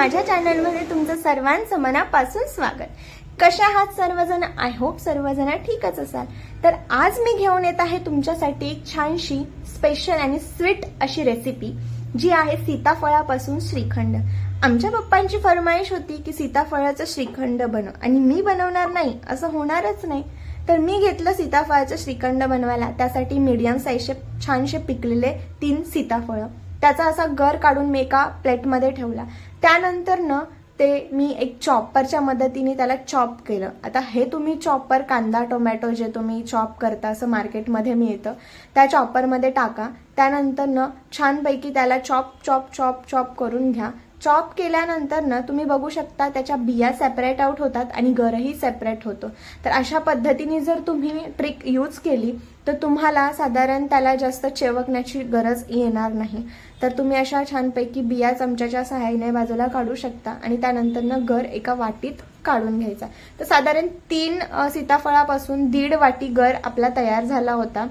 माझ्या चॅनलमध्ये तुमचं सर्वांचं मनापासून स्वागत. कशा आहात सर्वजण? आय होप सर्वजण ठीकच असाल. तर आज मी घेऊन येत आहे तुमच्यासाठी एक छानशी स्पेशल आणि स्वीट अशी रेसिपी जी आहे सीताफळापासून श्रीखंड. आमच्या पप्पांची फरमाईश होती की सीताफळाचं श्रीखंड बनव. आणि मी बनवणार नाही असं होणारच नाही. तर मी घेतलं सीताफळाचं श्रीखंड बनवायला. त्यासाठी मीडियम साईजचे छानसे पिकलेले तीन सीताफळं. त्याचा असा गर काढून मी एका प्लेटमध्ये ठेवला. त्यानंतर न ते मी एक चॉपरच्या मदतीने त्याला चॉप केलं. आता हे तुम्ही चॉपर कांदा टोमॅटो जे तुम्ही चॉप करता असं मार्केटमध्ये मिळतं त्या चॉपरमध्ये टाका. त्यानंतर न छानपैकी त्याला चॉप चॉप चॉप चॉप करून घ्या. चॉप केल्यानंतर ना तुम्ही बघू शकता त्याच्या बिया सेपरेट आउट होतात आणि गरही सेपरेट होतो. तर अशा पद्धतीने जर तुम्ही ट्रिक यूज केली तर तुम्हाला साधारण त्याला जास्त चेवकण्याची गरज येणार नाही. तर तुम्ही अशा छानपैकी बिया चमच्याच्या सहाय्याने बाजूला काढू शकता आणि त्यानंतर गर एका वाटीत काढून घ्यायचा. तर साधारण तीन सीताफळापासून दीड वाटी गर आपला तयार झाला होता.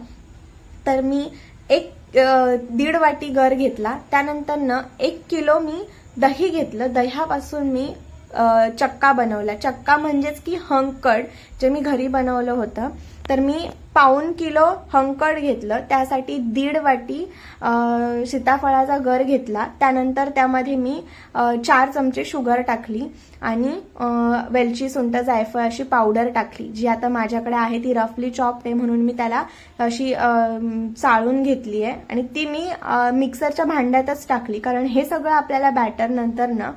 तर मी एक दीड वाटी गर घेतला. त्यानंतर एक किलो मी दही घेतलं. दह्यापासून मी चक्का बनवला. चक्का म्हणजेच की हंकड जे मी घरी बनवलं होतं. तर मी पाऊन किलो हंकड घेतलं. त्यासाठी दीड वाटी सीताफळाचा गर घेतला. त्यानंतर त्यामध्ये मी चार चमचे शुगर टाकली आणि वेलची सुंट जायफळ अशी पावडर टाकली. जी आता माझ्याकडे आहे ती रफली चॉप आहे म्हणून मी त्याला अशी चाळून घेतली आहे. आणि ती मी मिक्सरच्या भांड्यातच टाकली. कारण हे सगळं आपल्याला बॅटर नंतर ना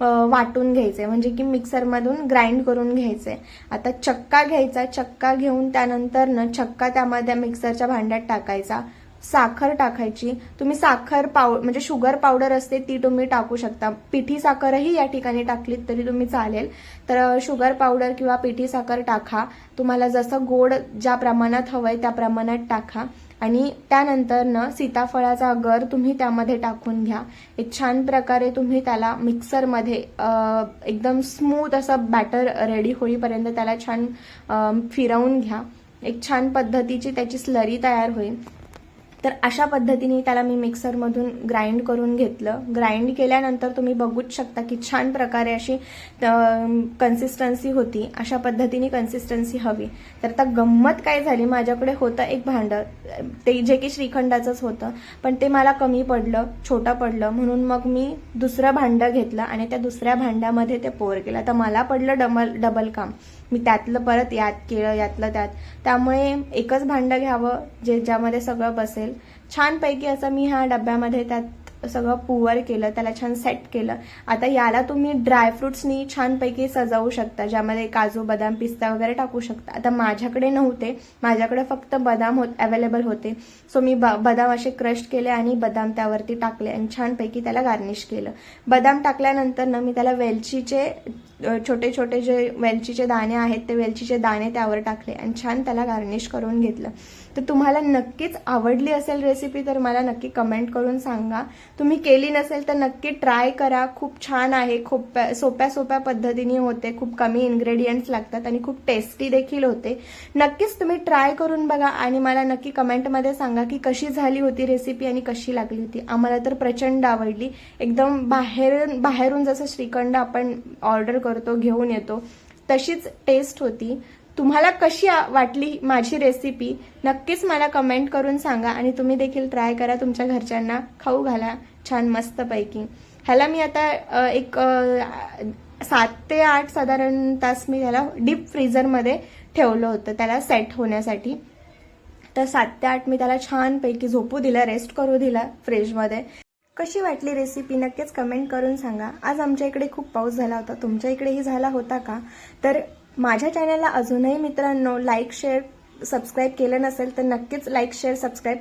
वाटून घ्यायचे. म्हणजे की मिक्सरमधून ग्राइंड करून घ्यायचे. आता चक्का घ्यायचा. चक्का घेऊन त्यानंतरनं चक्का त्यामध्ये मिक्सरच्या भांड्यात टाकायचा. साखर टाकायची. तुम्ही साखर पाव म्हणजे शुगर पावडर असते ती तुम्ही टाकू शकता. पिठी साखरही या ठिकाणी टाकलीत तरी तुम्ही चालेल. तर शुगर पावडर किंवा पिठी साखर टाका. तुम्हाला जसं गोड ज्या प्रमाणात हवंय त्या प्रमाणात टाका. आणि त्यानंतर न सीताफळाचा गर तुम्ही त्यामध्ये टाकून घ्या. एक छान प्रकारे तुम्ही त्याला मिक्सरमध्ये एकदम स्मूथ असं बॅटर रेडी होईपर्यंत त्याला छान फिरवून घ्या. एक छान पद्धतीची त्याची स्लरी तयार होईल. तर अशा पद्धतीने त्याला मी मिक्सरमधून ग्राइंड करून घेतलं. ग्राइंड केल्यानंतर तुम्ही बघूच शकता की छान प्रकारे अशी कन्सिस्टन्सी होती. अशा पद्धतीने कन्सिस्टन्सी हवी. तर आता गंमत काय झाली? माझ्याकडे होतं एक भांडं. ते जे की श्रीखंडाचंच होतं. पण ते मला कमी पडलं छोटं पडलं. म्हणून मग मी दुसरं भांडं घेतलं आणि त्या दुसऱ्या भांड्यामध्ये ते पोर केलं. तर मला पडलं डबल डबल काम. मी त्यातलं परत यात केलं यातलं त्यात. त्यामुळे एकच भांडं घ्यावं जे ज्यामध्ये सगळं बसेल छानपैकी असं मी ह्या डब्यामध्ये त्यात सगळं पुवर केलं त्याला छान सेट केलं. आता याला तुम्ही ड्रायफ्रुट्सनी छानपैकी सजवू शकता ज्यामध्ये काजू बदाम पिस्ता वगैरे टाकू शकता. आता माझ्याकडे नव्हते माझ्याकडे फक्त बदाम होत अवेलेबल होते. सो मी ब- बदाम असे क्रश केले आणि बदाम त्यावरती टाकले आणि छानपैकी त्याला गार्निश केलं. बदाम टाकल्यानंतर ना मी त्याला वेलचीचे छोटे छोटे जे वेलचीचे दाणे आहेत ते वेलचीचे दाणे त्यावर टाकले आणि छान त्याला गार्निश करून घेतलं. तर तुम्हाला नक्कीच आवडली असेल रेसिपी तर मला नक्की कमेंट करून सांगा. तुम्ही केली नसेल तर नक्की ट्राय करा. खूप छान आहे. खूप सोप्या सोप्या पद्धतीने होते. खूप कमी इन्ग्रेडियंट्स लागतात आणि खूप टेस्टी देखील होते. नक्कीच तुम्ही ट्राय करून बघा आणि मला नक्की कमेंटमध्ये सांगा की कशी झाली होती रेसिपी आणि कशी लागली होती. आम्हाला तर प्रचंड आवडली. एकदम बाहेरून बाहेरून जसं श्रीखंड आपण ऑर्डर करतो घेऊन येतो तशीच टेस्ट होती. तुम्हाला कशी वाटली माझी रेसिपी नक्कीच मला कमेंट करून सांगा आणि तुम्ही देखील ट्राय करा. तुमच्या घरच्यांना खाऊ घाला छान मस्तपैकी. ह्याला मी आता एक सात ते आठ साधारण तास मी त्याला डीप फ्रीझरमध्ये ठेवलं होतं. त्याला सेट होण्यासाठी. तर सात ते आठ मी त्याला छानपैकी झोपू दिलं रेस्ट करू दिला फ्रीजमध्ये कशी वाटली रेसिपी नक्कीच कमेंट करून सांगा. आज आमच्या इकडे खूप पाऊस झाला होता. तुमच्या इकडेही झाला होता का? तर माझ्या चॅनलला अजूनही मित्रांनो लाईक शेअर सबस्क्राईब केलं नसेल तर नक्कीच लाईक शेअर सबस्क्राईब